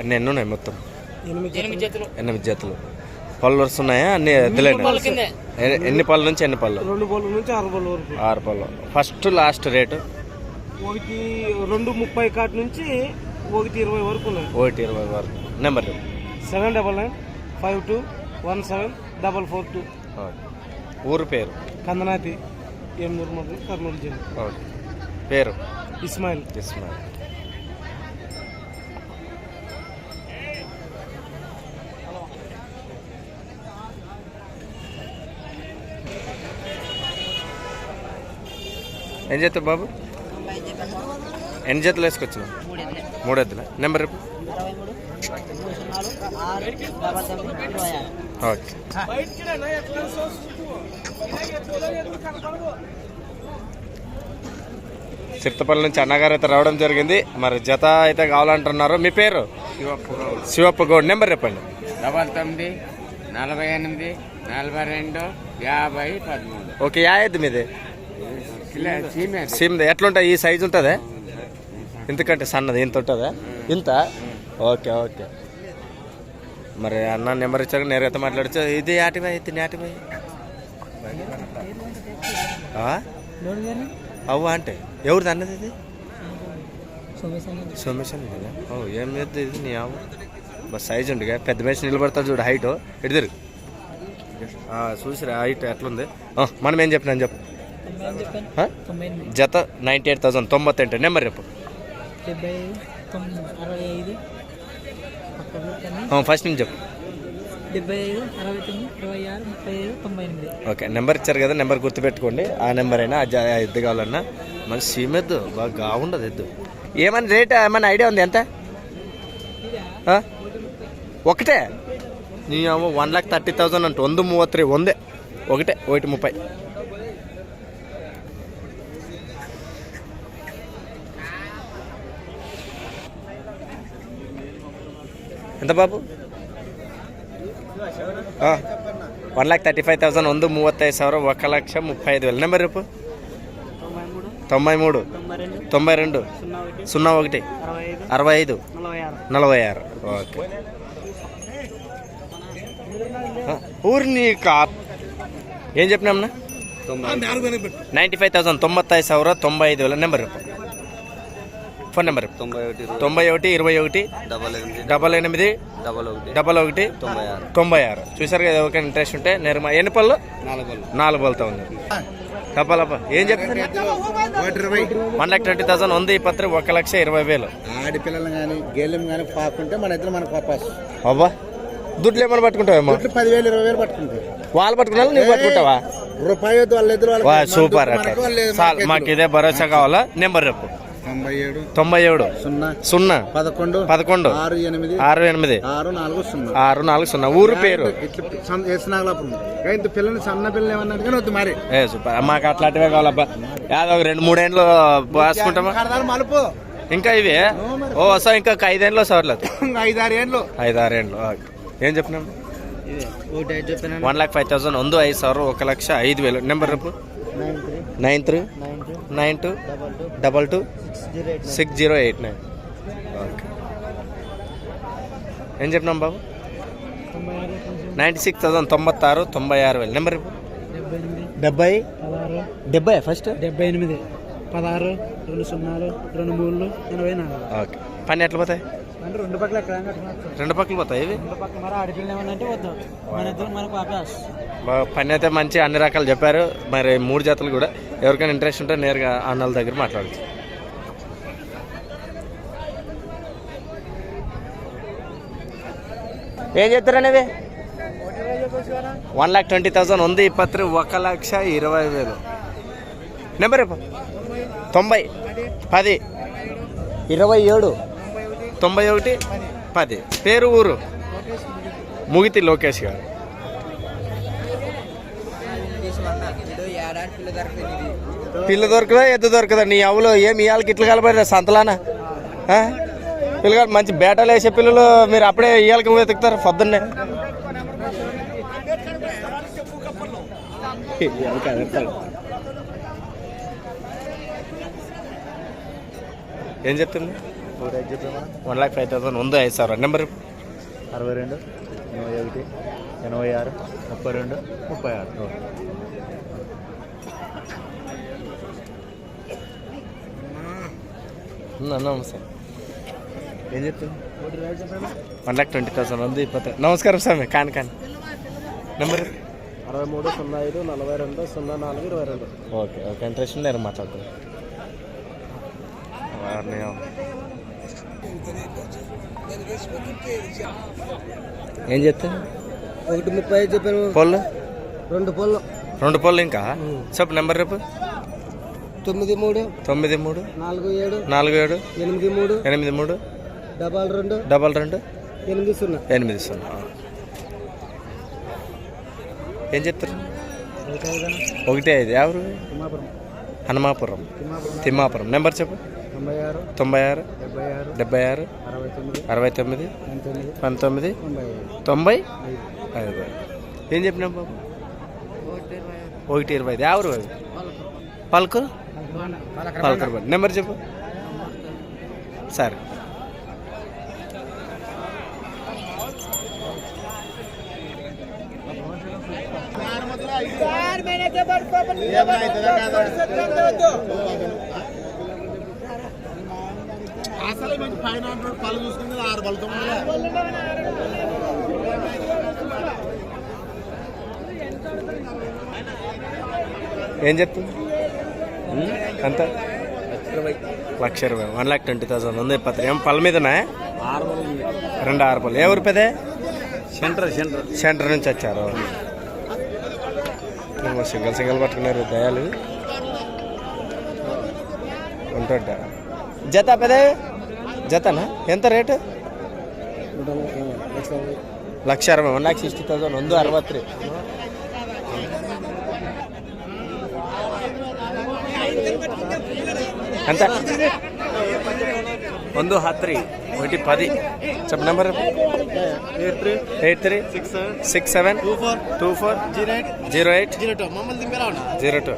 అన్ని ఎన్ని ఉన్నాయి మొత్తం? ఎనిమిది జతలు. పళ్ళు వస్తున్నాయా అన్ని ఎద్దులేనా పళ్ళ కిందే. ఎ- ఎన్ని పళ్ళ నుంచి ఎన్ని పళ్ళు? రెండు బోర్ల నుంచి ఆరు బోర్ల వరకు. ఆరు పళ్ళు. First last rate? ఒకటి రెండు ముప్పై కాటి నుంచి ఒకటి ఇరవై వరకు ఉన్నాయి. ఒకటి ఇరవై వరకు. Number. Seven double nine five two one seven double four two. Okay. ఊరు పేరు? కందనాతి ఎనిమిది మంది కర్నూలు జిల్లా. ఓకే. పేరు? ఇస్మాయిల్. ఇస్మాయిల్. ఏం చేస్తావు బాబు? ఎన్ని జతలు వేసుకొచ్చినావు? మూడు ఎద్దుల నెంబర్ ఓకే చిత్తపల్లి నుంచి అన్నగారు అయితే రావడం జరిగింది. మరి జత అయితే కావాలంటున్నారు. మీ పేరు? శివప్ప గౌడ్. నెంబర్ చెప్పండి. డబల్ తొమ్మిది నలభై ఎనిమిది నలభై రెండు యాభై పదమూడు. ఓకే యా ఎద్దు మీది? సిమ్ ఎట్లుంటుంది ఈ సైజు ఉంటుందా? ఇంతకంటే సన్నది? ఇంత ఉంటుందా? ఇంత? Okay okay. మరి అన్న నెంబర్ ఇచ్చాక నేరైతే మాట్లాడచ్చు. ఇది యాటివై ఇది యాటివై అవ్వ అంటే? ఎవరిది అన్నది ఇది? సోమేశన్ కదా? ఓ ఏం లేదు ఇది? నీ అవ్వ. బస్ సైజ్ ఉంది పెద్ద మేసి నిలబడతాడు చూడు హైట్. ఎడిదిరు చూసిరా హైట్ ఎట్లుంది? మనం ఏం చెప్పినా చెప్పు. జత నైంటీ ఎయిట్ థౌసండ్ తొంభై ఎంటు నెంబర్ చెప్పు డెబ్బై తొమ్మిది అరవై ఐదు ఆ, ఫస్ట్ నుంచి చెప్పు. డెబ్బై ఐదు అరవై తొమ్మిది ఇరవై ఆరు ముప్పై ఐదు తొంభై ఎనిమిది ఓకే నెంబర్ ఇచ్చారు కదా నెంబర్ గుర్తుపెట్టుకోండి. ఆ నెంబర్ అయినా ఎద్దు కావాలన్నా. మన సీమెద్దు బాగా బాగుండదు ఎద్దు. ఏమన్నా రేట్ ఏమన్నా ఐడియా ఉంది ఎంత? ఒకటే? నీ వన్ లాక్ థర్టీ థౌసండ్ అంట. వంద మూవత్రి వందే. ఒకటే ఒకటి ముప్పై. ఎంత బాబు? One lakh thirty five thousand thousand ಒಂದು ಮೂವತ್ತೈದು ఒక లక్ష ముప్పై ఐదు వేల. నెంబర్ రేపు తొంభై మూడు. తొంభై రెండు. సున్నా ఒకటి. అరవై ఐదు. నలభై ఆరు. ఓకే. ఊరిని కార్ ఏం చెప్పినామన్నా నైంటీ ఫైవ్ థౌసండ్ తొంభై ఐదు వేల. నెంబర్ రేపు ఫోన్ నెంబర్? తొంభై ఒకటి ఇరవై. ఒకటి డబల్ ఎనిమిది. డబల్ ఒకటి. తొంభై ఆరు. చూసారు కదా ఎవరికైనా ఇంట్రెస్ట్ ఉంటే నేరుమా ఎన్ని పళ్ళు? నాలుగు బోల్తా ఉంది. తప్పలప్ప ఏం చెప్తారు వన్ లాక్ ట్వంటీ థౌసండ్ ఉంది ఈ పత్రం ఒక లక్ష ఇరవై వేలు. ఆడపిల్లలు కానీ గేలెం కానీ పాకుంటే మన ఇద్దరు మనకు అబ్బా దుడ్లు ఏమైనా పట్టుకుంటావేమో? పదివేలు ఇరవై వేలు పట్టుకుంటారు వాళ్ళు పట్టుకున్నా నువ్వు పట్టుకుంటావా? రూపాయి సూపర్ మాకు ఇదే భరోసా కావాలా? నెంబర్ రేపు తొంభై ఏడు తొంభై ఏడు సున్నా సున్నా పదకొండు పదకొండు ఆరు ఎనిమిది ఆరు ఎనిమిది ఆరు నాలుగు సున్నా ఆరు నాలుగు సున్నా ఊరు పేరు ఇట్లా వేసినాగలాపురం ఇంత పిల్లని సన్న పిల్లలు ఏమన్నట్టు కానీ వద్దు మరి ఏ సూపర్ మాకు అట్లాంటివే కావాలబ్బా యాదో ఒక రెండు మూడేళ్ళు పోసుకుంటామా కడదాలు మలుపు ఇంకా ఇవి ఓ వస్తా ఇంకా ఒక ఐదేళ్ళు సవర్లేదు ఇంకా ఐదు ఆరు ఏండ్లు ఐదు ఆరేళ్ళు ఓకే. ఏం చెప్పినాం ఒకటి ఐదు చెప్పిన వన్ లాక్ ఫైవ్ థౌసండ్ ಒಂದು ఐదు ಸಾವಿರ ఒక లక్ష ఐదు వేలు నెంబర్ రేపు nine three nine three nine two nine two double two double two Six zero eight nine. Okay. ఏం చెప్పినాం బాబు? తొంభై ఆరు నైంటీ సిక్స్ థౌసండ్ తొంభత్తారు తొంభై ఆరు వేలు. నెంబర్ డెబ్బై. డెబ్బై ఫస్ట్? డెబ్బై ఎనిమిది పదహారు రెండు సున్నాలు రెండు మూడులు ఎనభై నాలుగు. ఓకే. పని ఎట్లా పోతాయి? రెండు పక్కల రెండు పక్కలు పోతాయి ఇవి? పని అయితే మంచి అన్ని రకాలు చెప్పారు. మరి మూడు జతలు కూడా. ఎవరికైనా ఇంట్రెస్ట్ ఉంటే నేరుగా అన్నల దగ్గర మాట్లాడచ్చు. ఏం చెప్తారనేది వన్ లాక్ ట్వంటీ థౌసండ్ ఉంది ఈ పత్రి ఒక లక్ష ఇరవై వేలు. నెంబర్ తొంభై పది. ఇరవై ఏడు. తొంభై ఒకటి పది. పేరు ఊరు? ముగితి లోకేష్ గారు. పిల్ల దొరకదా ఎద్దు దొరకదా? నీ అవులో ఏమి ఇవాళకి ఇట్లా కలపడరా సంతలానా? పిల్లగాడు మంచి బేటాలు వేసే పిల్లలు మీరు అప్పుడే ఇయ్యాలకి వెతుకుతారు పొద్దున్నే. ఏం చెప్తుంది? వన్ ల్యాక్ ఫైవ్ థౌసండ్ ఉందో ఐదు సార్? నెంబర్ అరవై రెండు ఎనభై ఒకటి ఎనభై ఆరు ముప్పై రెండు ముప్పై ఆరు. అన్నా నమస్తే ఏం చెప్తుంది వన్ లాక్ ట్వంటీ థౌసండ్ ఉంది ఇప్పటి నమస్కారం స్వామి కాని కాని. నెంబర్ అరవై మూడు సున్నా ఐదు నలభై రెండు సున్నా నాలుగు ఇరవై రెండు. Okay okay. ఇంట్రెస్ట్ లేరు మాట్లాడుతున్నాం వారిని ఏం చెప్తుంది ఒకటి ముప్పై ఐదు చెప్పాను. పొల్లు? రెండు పళ్ళు రెండు పొల్లు ఇంకా? చెప్పు నెంబర్ రేపు తొమ్మిది మూడు. తొమ్మిది మూడు. నాలుగు ఏడు. నాలుగు ఏడు. ఎనిమిది మూడు. ఎనిమిది మూడు. డబల్ రెండు. డబల్ రెండు. ఎనిమిది సున్నా. ఎనిమిది సున్నా. ఏం చెప్తారు ఒకటే ఐదు. ఎవరు హనుమాపురం. తిమ్మాపురం. నెంబర్ చెప్పు. తొంభై ఆరు. డెబ్బై ఆరు. అరవై తొమ్మిది. పంతొమ్మిది. తొంభై ఐదు. ఏం చెప్పినాం బాబు? ఒకటి ఇరవై ఐదు. ఎవరు అవి పలుకు. పలకరు నెంబర్ చెప్పు. సరే. అసలు మంచి పైన పళ్ళు చూసుకుంటే ఆరు పళ్ళతో ఏం చెప్తుంది? ఎంత లక్ష ఇరవై వన్ లాక్ ట్వంటీ థౌసండ్ ఉంది పత్రి ఏం పళ్ళ మీదనా? రెండు ఆరు పళ్ళు. ఏ ఊరు పెదే సెంటర్ సెంటర్. సెంటర్ నుంచి వచ్చారు. ఏమో సింగల్ సింగల్ పట్టుకున్నారు దయాలు ఉంటుంట జత పెదే జతనా ఎంత రేటు లక్ష అరవై వన్ లాక్ సిక్స్టీ థౌసండ్ ಒಂದು ಅರವತ್ತು ఎంత ಒಂದು ಹತ್ತು ರೀ ఒకటి పది చెప్ప number Eight three six seven six seven two four two four zero eight zero eight zero two. మమ్మల్ని దింపేలా ఉన్నా జీరో టూ.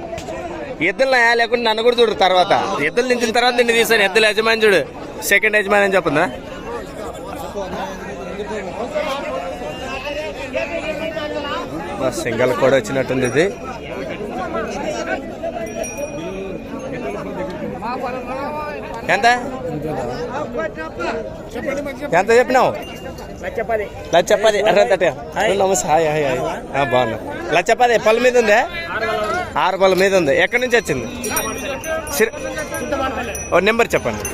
ఎద్దులు లేకుండా నన్ను కూడా చూడు తర్వాత. ఎద్దులు నించిన తర్వాత నిన్ను తీసాను ఎద్దుల యజమాని చూడు. సెకండ్ యజమాని అని చెప్పిందా బస్ సింగల్ కూడా వచ్చినట్టుంది ఇది. ఎంత? ఎంత చెప్పినావు? లచ్చ పది అరే తట్ట. నమస్తే. Hi hi hi. ఆ, బాగున్నా. లచ్చ పది పళ్ళ మీద ఉందే? ఆరు పళ్ళ మీద ఉంది. ఎక్కడి నుంచి వచ్చింది? సిరి- ఓ నెంబర్ చెప్పండి.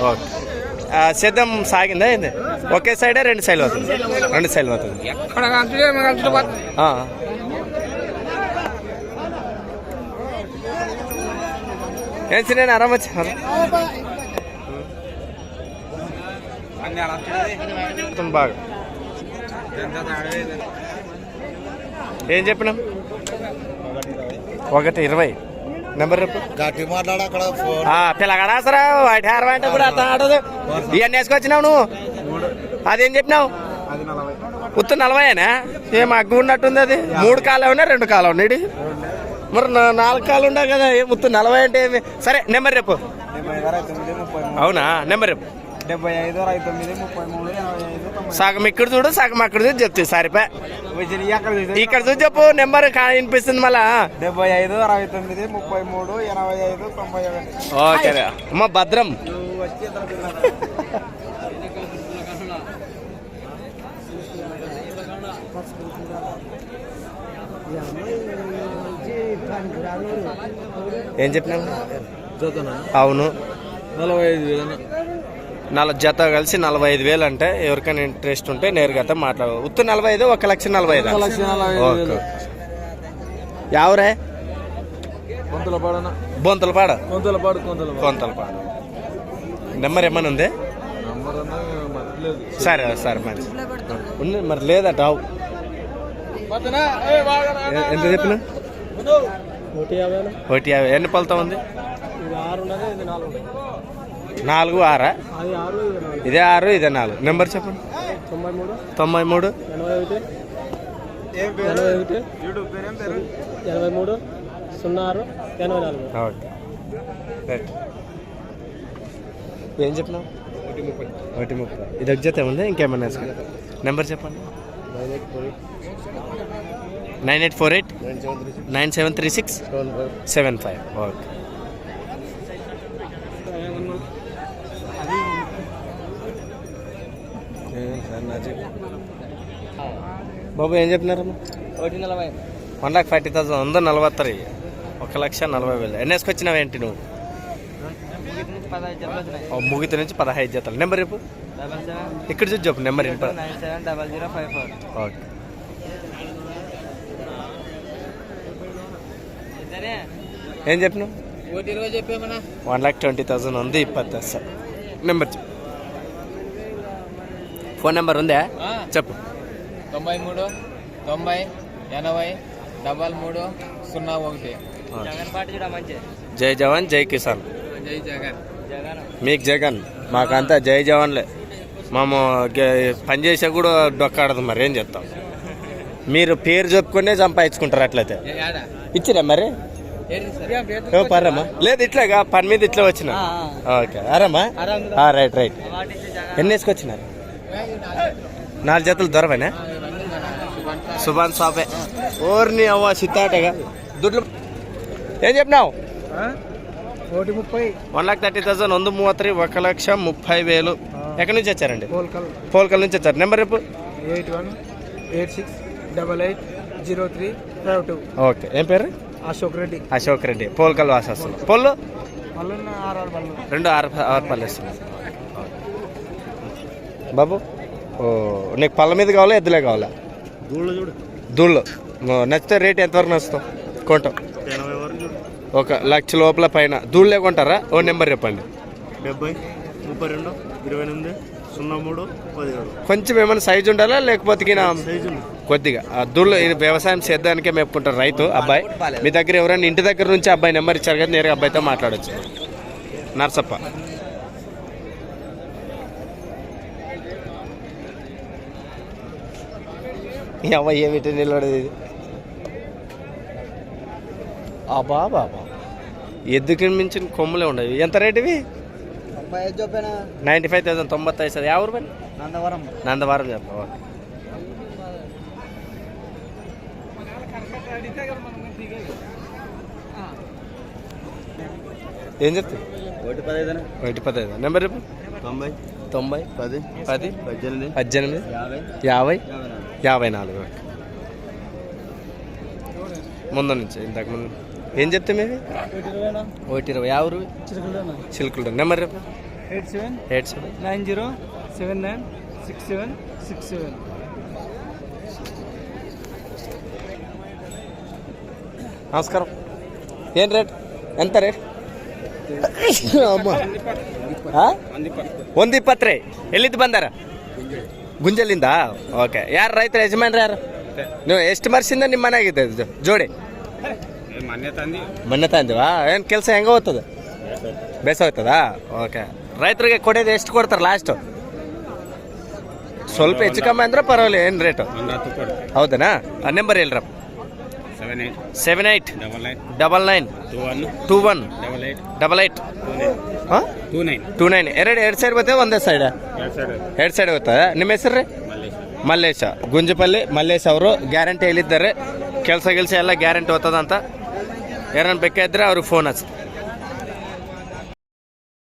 ఓకే. ఆ, సిద్ధం సాగిందా ఏంది? ఒకే సైడే రెండు సైడ్లు అవుతుంది. రెండు సైడ్లు అవుతుంది. ఆ. ఏం సిరేనా ఆరామ్ వచ్చారు బాగా. ఏం చెప్పినాం? ఒకటి ఇరవై. నెంబర్ రేపు గట్టి మాట్లాడ అక్కడ పిల్లగాడా సరా? వాటి అంటే కూడా అర్థం ఆడదు. ఇవన్నీ వేసుకొచ్చినావు నువ్వు? అదేం చెప్పినావు? ఉత్త నలభైనా ఏం అగ్గు ఉన్నట్టుంది అది. మూడు కాలు ఉన్నా రెండు కాలు ఉన్నాయి మరి నాలుగు కాలు ఉండవు కదా ఏం ఉత్త నలభై అంటే ఏమి? సరే నెంబర్ రేపు అవునా? నెంబర్ రేపు డెబ్బై ఐదు అరవై తొమ్మిది ముప్పై మూడు ఎనభై ఐదు సగం ఇక్కడ చూడు సగం అక్కడ చూసి చెప్తే సరిపే ఇక్కడ చూసి చెప్పు నెంబర్ వినిపిస్తుంది మళ్ళా. డెబ్బై ఐదు అరవై తొమ్మిది ముప్పై మూడు ఎనభై ఐదు తొంభై ఒకటి. ఓకే అమ్మ భద్రం. ఏం చెప్పినావు? అవును. నలభై ఐదు నాలుగు జత కలిసి నలభై ఐదు వేలు అంటే ఎవరికైనా ఇంట్రెస్ట్ ఉంటే నేరుగా అయితే మాట్లాడు. ఉత్తు నలభై ఐదు ఒక లక్ష నలభై ఐదు ఓకే. పాడన బొంతల పాడ నెంబర్ ఏమైనా ఉంది? సరే సరే మంచి ఉంది మరి లేదట. ఎంత చెప్పిన? ఒకటి యాభై ఎన్ని పలుతా ఉంది ఇది ఆరు ఉన్నది ఇది నాలుగు ఆరా? ఇది ఆరు ఇదే నాలుగు. నెంబర్ చెప్పండి. తొంభై మూడు ఎనభై ఒకటి ఎనభై ఒకటి ఎనభై మూడు సున్నా ఆరు ఎనభై నాలుగు. ఓకే. రైట్ ఏం చెప్పినావు? ఒకటి ముప్పై. ఇది ఒక జత ఉంది ఇంకేమన్నా. నెంబర్ చెప్పండి. Nine eight four eight. Nine seven three nine seven three six seven five. Okay. బాబు ఏం చెప్పినారమ్మా ఒకటి నలభై. వన్ లాక్ ఫార్టీ థౌసండ్ వంద నలభై ఒక లక్ష నలభై వేలు. ఎన్ని వేసుకొచ్చినావు ఏంటి నువ్వు ముగిత నుంచి పదహైదు జతలు. Number seven. ఇక్కడ చూసి చెప్పు నెంబర్ ఓకే. ఏం చెప్పినావు? వన్ లాక్ ట్వంటీ థౌసండ్ ఉంది ఇప్పತ್ತು సార్. నెంబర్ చెప్పు. ఫోన్ నెంబర్ ఉందా? చెప్పు. తొంభై మూడు తొంభై ఎనభై డబల్ మూడు సున్నా ఒకటి. జగన్ పార్టీ చూడ మంచి జై జవాన్ జై కిసాన్. జై జగన్. జగన్ మీకు జగన్ మాకంతా జై జవాన్లే. మేము గె- పని చేసే కూడా డొక్కాడదు మరి ఏం చెప్తాం మీరు పేరు చెప్పుకునే సంపాదించుకుంటారు అట్లయితే. ఇచ్చిరా మరి? పర్రమ్మా. లేదు ఇట్లాగా పని మీద ఇట్లా వచ్చిన. ఓకే అరమ్మా. Right right. ఎన్ని వేసుకొచ్చినారు? నాలుగు జతలు దొరవనా? సుభాన్ సాపే ఓర్ని అవ్వ సిత్తాటగా దుడ్లు ఏం చెప్పినావు? ఒకటి ముప్పై. వన్ లాక్ థర్టీ థౌసండ్ వంద మూవత్రి ఒక లక్ష ముప్పై వేలు. ఎక్కడి నుంచి వచ్చారండి? పోల్కల్. పోల్కల్ నుంచి వచ్చారు. నెంబర్ రేపు eight one eight six double eight zero three five two. Okay. ఏం పేరు? అశోక్ రెడ్డి. అశోక్ రెడ్డి. పోల్కల్ వాసస్తులు పొల్లు? రెండు ఆరు ఆరు పళ్ళు బాబు ఓ నీకు పళ్ళ మీద కావాలా ఎద్దులే కావాలా? దూళ్ళు నచ్చితే రేట్ ఎంతవరకు నచ్చుతాం? కొంటాం. ఒక లక్ష లోపల పైన. దూళ్ళే కొంటారా? ఓ నెంబర్ చెప్పండి. డెబ్బై ముప్పై రెండు ఇరవై ఎనిమిది సున్నా మూడు పదిహేడు. కొంచెం ఏమైనా సైజు ఉండాలా? లేకపోతే కొద్దిగా. ఆ దూళ్ళు వ్యవసాయం చేద్దానికే మెప్పుకుంటారు రైతు అబ్బాయి. మీ దగ్గర ఎవరైనా ఇంటి దగ్గర నుంచి అబ్బాయి నెంబర్ ఇచ్చారు కదా నేరుగా అబ్బాయితో మాట్లాడొచ్చు. నర్సప్ప. ఏమిటి నిలబడేది ఇది? అబ్బా బాబా ఎద్దుకి మించిన కొమ్ములే ఉండవు. ఎంత రేట్ ఇవి? నైంటీ ఫైవ్ థౌసండ్ తొంభై ఐదు ఎవరు పని? నందవరం. నందవారం చెప్ప ఓకే. ఏం చెప్తావు? ఒకటి పదహైదు ఒకటి పదహైదు నెంబర్ చెప్పు. తొంభై. తొంభై పది పది పద్దెనిమిది పద్దెనిమిది యాభై. యాభై నాలుగు. ముందు నుంచి ఇంతకుముందు ఏం చెప్తే మీది ఒకటి ఇరవై యాభై చిలుకులు నెంబర్ రేపు eight seven eight seven. Nine zero seven nine six seven six seven. నమస్కారం. ఏం రేట్? ఎంత రేట్? ಒಂದು ಇಪ್ಪತ್ತು ಎಲ್ಲಿದ್ದು ಬಂದಾರ? ಗುಂಜಲಿಂದ? ಓಕೆ ಯಾರು ರೈತರ ಯಜಮಾನ್ರು ಯಾರು? ನೀವು ಎಷ್ಟು ವರ್ಷದಿಂದ ನಿಮ್ಮ ಮನೆಯಾಗಿದೆ ಇದು? ಜೋಡಿ? ಮೊನ್ನೆ ತಂದಿವಾ. ಏನು ಕೆಲಸ ಹೆಂಗ ಹೋಗ್ತದೆ? ಬೇಸ ಹೋಗ್ತದಾ ಓಕೆ ರೈತರಿಗೆ ಕೊಡೋದು ಎಷ್ಟು ಕೊಡ್ತಾರೆ ಲಾಸ್ಟು ಸ್ವಲ್ಪ ಹೆಚ್ಚು ಕಮ್ಮಿ ಅಂದ್ರೆ ಪರವಾಗಿಲ್ಲ, ಏನು ರೇಟು ಹೌದನಾ? Number ಹೇಳ್ರಪ್ಪ. Seven eight eight double nine two one double eight two nine ಹಾಂ? ಟೂ ನೈನ್ ಟೂ ನೈನ್ ಎರಡು ಎರಡು ಸೈಡ್ ಬರ್ತೇವೆ ಒಂದೇ ಸೈಡ್ ಎರಡು ಸೈಡ್ ಹೋಗ್ತದೆ ನಿಮ್ಮ ಹೆಸರು ರೀ? ಮಲ್ಲೇಶ. ಗುಂಜಪಲ್ಲಿ ಮಲ್ಲೇಶ್ ಅವರು ಗ್ಯಾರಂಟಿ ಹೇಳಿದ್ದಾರೆ ಕೆಲಸ ಗಿಲ್ಸ ಎಲ್ಲ ಗ್ಯಾರಂಟಿ ಹೋಗ್ತದಂತ ಯಾರನ್ನ ಬೇಕಾದ್ರೆ ಅವ್ರಿಗೆ ಫೋನ್ ಹಚ್ಚಿ.